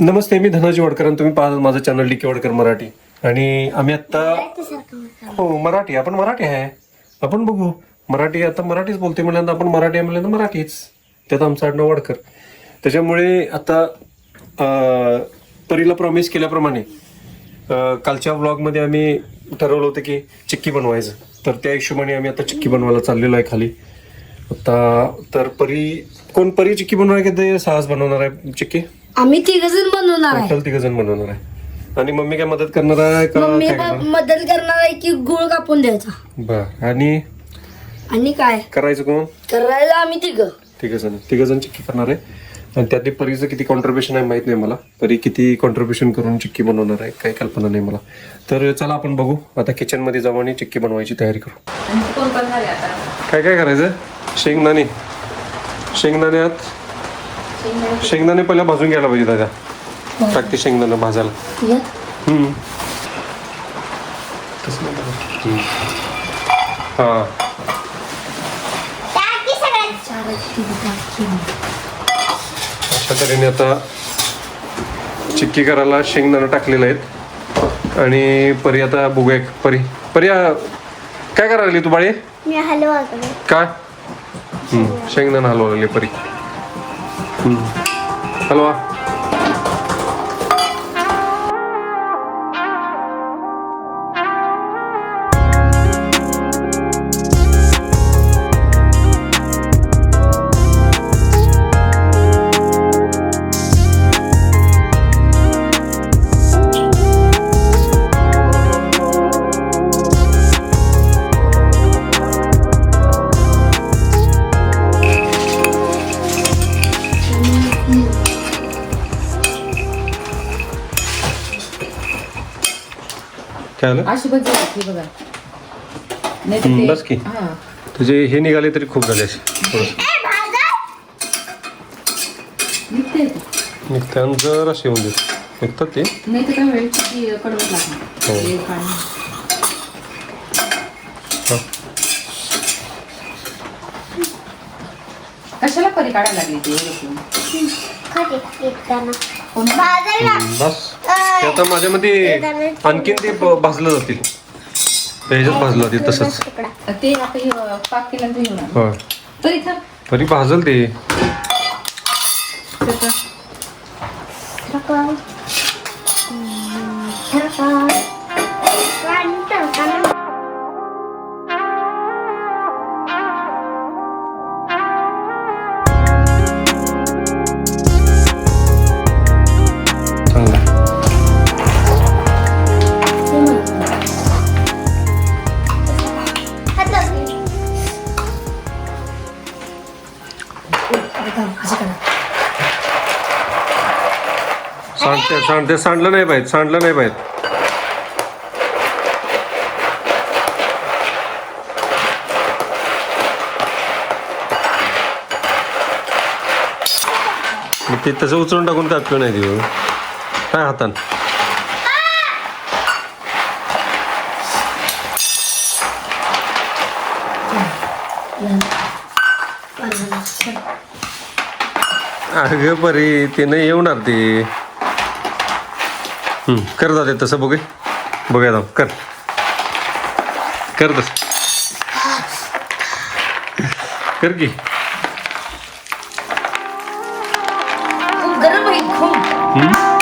नमस्ते मी धनाजी वडकर आणि तुम्ही पाहत माझं channel D K Wadkar Marathi. आणि आम्ही आत्ता हो मराठी. आपण मराठी आहे. आपण बघू. मराठी आता मराठीच बोलते म्हणल्यानंतर आपण मराठी आहे म्हणल्यानंतर मराठीच. त्यात आमचं आडनाव वडकर. त्याच्यामुळे आता परीला प्रॉमिस केल्याप्रमाणे कालच्या व्लॉगमध्ये आम्ही ठरवलं होतं की चिक्की बनवायचं. तर त्या हिशोबाने आम्ही आता चिक्की बनवायला चाललेलो आहे खाली. आता तर परी कोण परी चिक्की बनवणार की ते साहस बनवणार आहे चिक्की? आम्ही तिघ जण बनवणार आहे. टोटल तिघ जण बनवणार आहे? आणि मम्मी काय मदत करणार आहे का मम्मी काय? मदत करणार आहे की गुळ कापून द्यायचा. बर. आणि? आणि काय? करायचं कोण? करायला आम्ही तिघ. तिघ जण. तिघ जण चिक्की करणार आहे. आणि त्यातली परीचं किती कॉन्ट्रीब्युशन आहे माहीत नाही मला. परी किती कॉन्ट्रीब्युशन करून चिक्की बनवणार आहे काही कल्पना नाही मला. तर चला आपण बघू. आता किचनमध्ये जाऊ आणि चिक्की बनवायची तयारी करू. आणि तू कोण करणार आहे आता? काय काय करायचं? शेंगदाणे. शेंगदाणे आत शेंगदाणे पहिला भाजून घ्यायला पाहिजे दादा. टाकते शेंगदाणे भाजायला. हा. अशा तऱ्हेने आता चिक्की करायला शेंगदाणं टाकलेलं आहेत. आणि परी आता बघूया परी. परी काय करायला लागली तू बाळे? काय? हम्म, शेंगदाणा हलवा लागली परी. हम्म. हलवा काय आलं अशी बघ की बघा. नाही तर हम्म, ते- बस की. हा. तुझे हे निघाले तरी खूप झाले असे. थोडंसं. निघते ते. निघताना जर असे होऊन देत. निघतात ते. नाही तर काय वेळ किती कडवत लागणार. हो. हे पाणी. हा. कशाला परी काढायला लागली ती? एवढं कोण हम्म, बस. ते आता माझ्यामध्ये आणखीन ते ब- भाजलं जातील. ते ह्याच्यात भाजलं जातील तसंच. ते आता हे पाक केल्यानंतर हे होणार होय. तरी भाजल ते. त्याचं सांडते सांडते सांडलं नाही पाहिजे सांडलं नाही पाहिजे. मग ते तसं उचलून टाकून त्यात उपयोग नाही देऊ. काय हातान? अगं बरी ते नाही येणार ते. कर जाते तसं बघे बघूया जाऊ कर. कर तस. कर की. खूप गरम आहे खूप.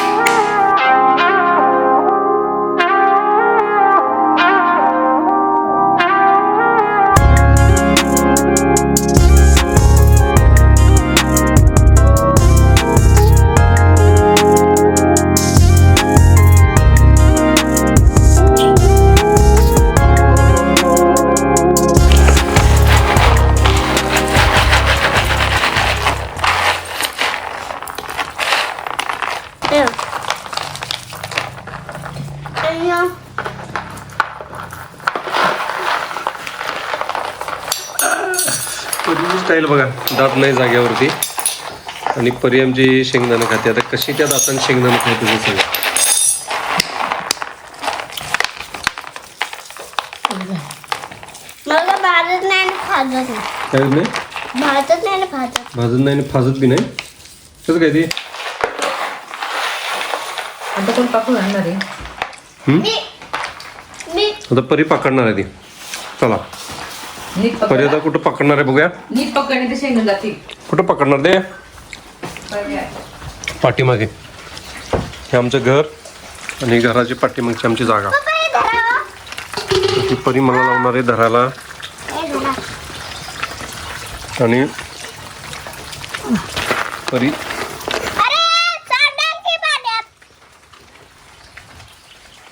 परीची स्टाईल बघा दात नाही जाग्यावरती आणि परी आमची शेंगदाणं खाते आता कशी त्या दातांनी शेंगदाणं खाते ते सगळं मला भाजत नाही आणि खाजत नाही. काय होत नाही भाजत नाही आणि भाजत भाजत नाही आणि फाजत बी नाही? कसं काय ते? आता कोण पाकून आणणार आहे? हम्म? मी मी आता परी पकडणार आहे ती. चला. नीट कुठं पकडणार आहे बघूया. नीट पकडणे ते शेंगून जातील. कुठं पकडणार दे पर्याय. पाठीमागे. हे आमचं घर आणि घराची पाठीमागची आमची जागा. ती परी मला लावणार आहे धराला हे धरा. आणि परी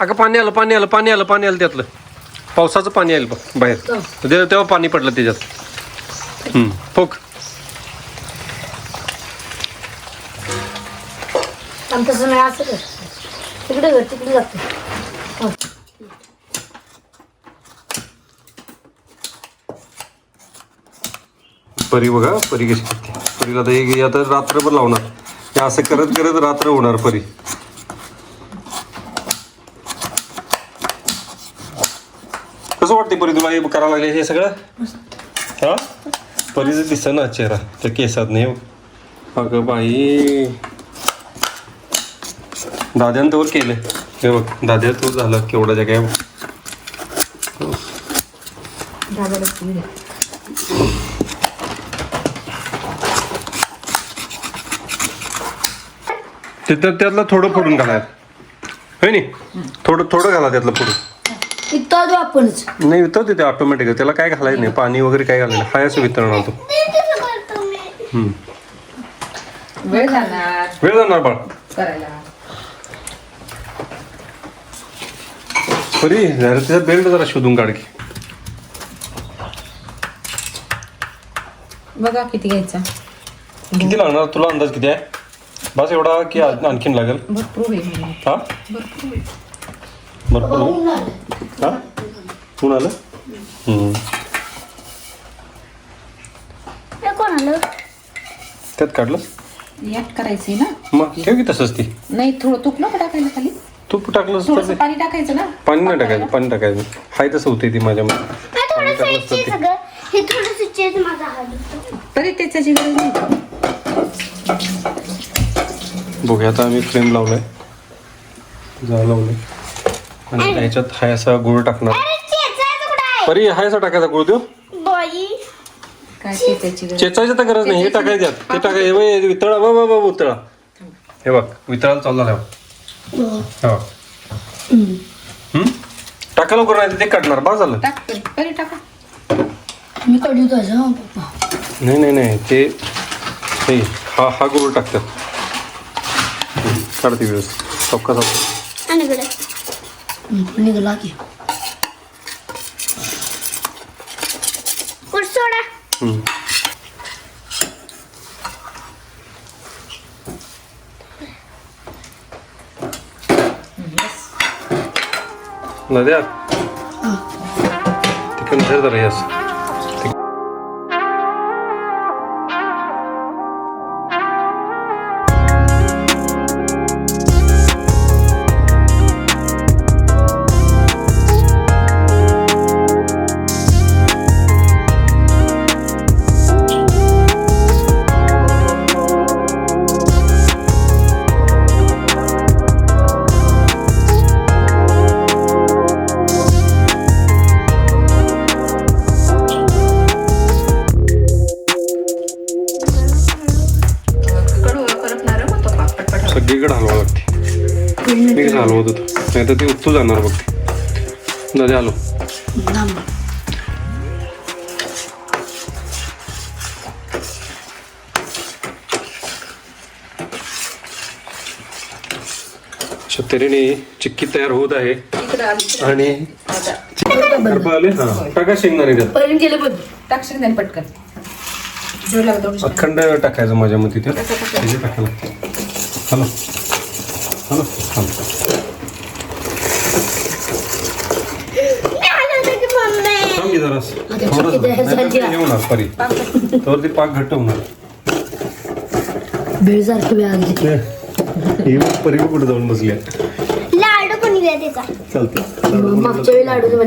अगं पाणी आलं पाणी आलं पाणी आलं पाणी आलं त्यातलं. पावसाचं पाणी आलं बघ बाहेर. ते- तेव्हा पाणी पडलं त्याच्यात. हम्म, फोक. आमचं तसं नाही असं कर. तिकडे घर तिकडे जाते. परी बघा परी कशी करते. परीला आता हे आता रात्रभर लावणार. हे असं करत करत रात्र होणार परी. कसं वाटते परी तुला हे करायला लागले हे सगळं? हा? परीचं दिसतं ना चेहरा त्या केसात नाही अगं बाई. दाद्यानं तोवर केलं हे बघ दाद्या तो झालं केवढा जग. तिथं त्यातलं थोडं फोडून घालायचं. होय नी? थोडं थोडं घाला त्यातलं फोडून. आपणच. नाही वितळते ते ऑटोमॅटिक त्याला काय घालायचं नाही. पाणी वगैरे काय घालायचं हाय असं वितळणार तो हम्म. वेळ जाणार. वेळ जाणार बाळ. करायला. परी जरा तिचा बेल्ट जरा शोधून काढ की. बघा किती घ्यायचा. किती लागणार? तुला अंदाज किती आहे? बस एवढा की आ- आणखीन लागेल. भरपूर होईल. हा? भरपूर होईल. भरपूर होईल. हा? ऊन आलं. कोण आलं? त्यात काढलं? यात करायचंय ना. मग ठेव की तसंच ती. नाही थोडं तूप नको टाकायला खाली. तूप टाकलं थोडस तर पाणी टाकायचं ना. पाणी नाही टाकायचं पाणी टाकायचं. हाय तसं होते ती माझ्या मते. थोडस चीज सगळं. हे थोडस चीज माझा हात दुखतो. तरी त्याच्याची गरज नाही. बघूया आता आम्ही फ्रेम लावलाय. जा लावले आणि त्याच्यात हाय असा गुळ टाकणार. परी हाय असा टाकायचा गुळ देऊ? बाई. काय त्याची गरज? चेचायची तर गरज नाही हे टाकायचं त्यात. ते टाकाय हे बघ, वितळा. बा बा बा वितळा हे बघ वितळाला चालू झाला. हा हम्म? टाका लवकर नाही तर ते काढणार. बा झालं. टाक टाका. मी पप्पा? नाही नाही नाही. ते हे हा हा गुळ टाकतात. हम्म, काढते व्यवस्थित. चौका चौका आणि इकडे. निघाला की कुठ सोडा हम्म. नद्या तिकडून धर जरा हे असं. नाही तर ते उत्तू जाणार बघ. ते नद्या आलो. तऱ्हेने चिक्की तयार होत आहे. आणि आले? हा. टाका शेंगदाणे त्यात. पटकन. जोर लागतो थोडीशी. अखंड टाकायचं माझ्या मते त्यात. टाकायला हॅलो हॅलो हॅलो हे होणार परी तर ते पाक. घट्ट होणार. परी कुठे जाऊन बसली लाडू त्याचा. चालते मागच्या वेळी लाडू नको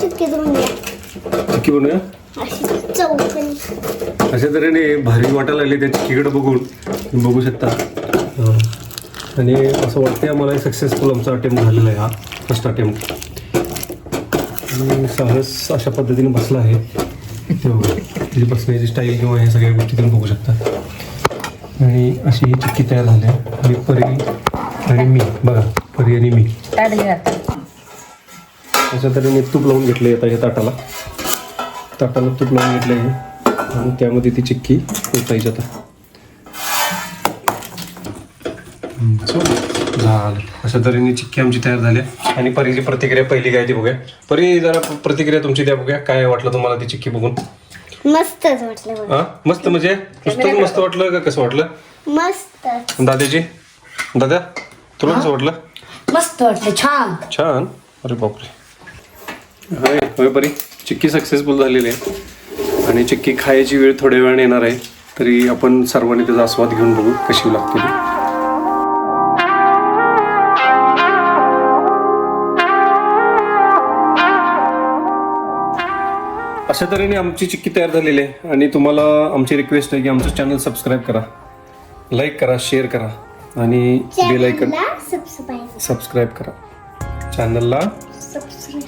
चिटके बनवूया? अशी तऱ्हेने भारी वाटायला लागले त्या चिक्कीकडे बघून. बघू शकता. आणि असं वाटतंय आम्हाला सक्सेसफुल आमचा अटेम्प्ट झालेला आहे हा फर्स्ट अटेम्प्ट आणि साहस अशा पद्धतीने बसला आहे. त्याची बसण्याची स्टाईल किंवा हे सगळ्या गोष्टी तुम्ही बघू शकता. आणि अशी ही चिक्की तयार झाली आहे. आणि परी आणि मी बघा परी आणि मी. अशा तऱ्हेने तूप लावून घेतलं आता या ताटाला. ताटाला तूप लावून घेतलं आहे आणि त्यामध्ये ती चिक्की ओतायची आता हम्म, so, झालं अशा तऱ्हेने चिक्की आमची तयार झाली आहे. आणि परीची प्रतिक्रिया पहिली काय ती बघूया. परी जरा प्रतिक्रिया तुमची द्या बघूया. काय वाटलं तुम्हाला ती चिक्की बघून? मस्तच वाटलं मला. हा? मस्त म्हणजे? नुसतंच मस्त वाटलं का कसं वाटलं? मस्त दादाजी? दादा तुला कसं वाटलं? मस्त वाटलं छान. छान. अरे बापरे. होय होय बरी चिक्की सक्सेसफुल झालेली आहे. आणि चिक्की खायची वेळ थोड्या वेळाने येणार आहे. तरी आपण सर्वांनी त्याचा आस्वाद घेऊन बघू कशी लागते ती. अशा तऱ्हेने आमची चिक्की तयार झालेली आहे आणि तुम्हाला आमची रिक्वेस्ट आहे की आमचं चॅनल सबस्क्राईब करा लाईक करा शेअर करा आणि बेल आयकन सबस्क्राईब करा. चॅनलला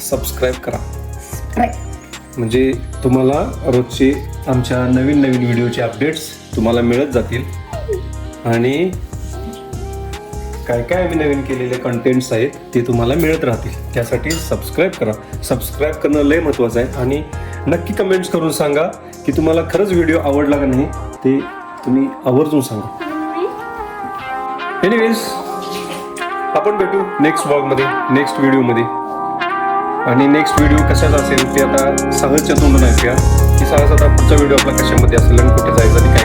सबस्क्राईब करा. म्हणजे तुम्हाला रोजचे आमच्या नवीन नवीन व्हिडिओचे अपडेट्स तुम्हाला मिळत जातील. आणि काय काय आम्ही नवीन केलेले कंटेंट्स आहेत ते तुम्हाला मिळत राहतील. त्यासाठी सबस्क्राईब करा. सबस्क्राईब करणं लय महत्त्वाचं आहे. आणि नक्की कमेंट्स करून सांगा की तुम्हाला खरंच व्हिडिओ आवडला का नाही ते तुम्ही आवर्जून सांगा. एनिवेज आपण भेटू नेक्स्ट ब्लॉगमध्ये नेक्स्ट व्हिडिओमध्ये आणि नेक्स्ट व्हिडिओ कशाचा असेल ते आता सहजच्या तोंडून ऐकूया. की सहज आता पुढचा व्हिडिओ आपला कशामध्ये असेल आणि कुठे जायचा ते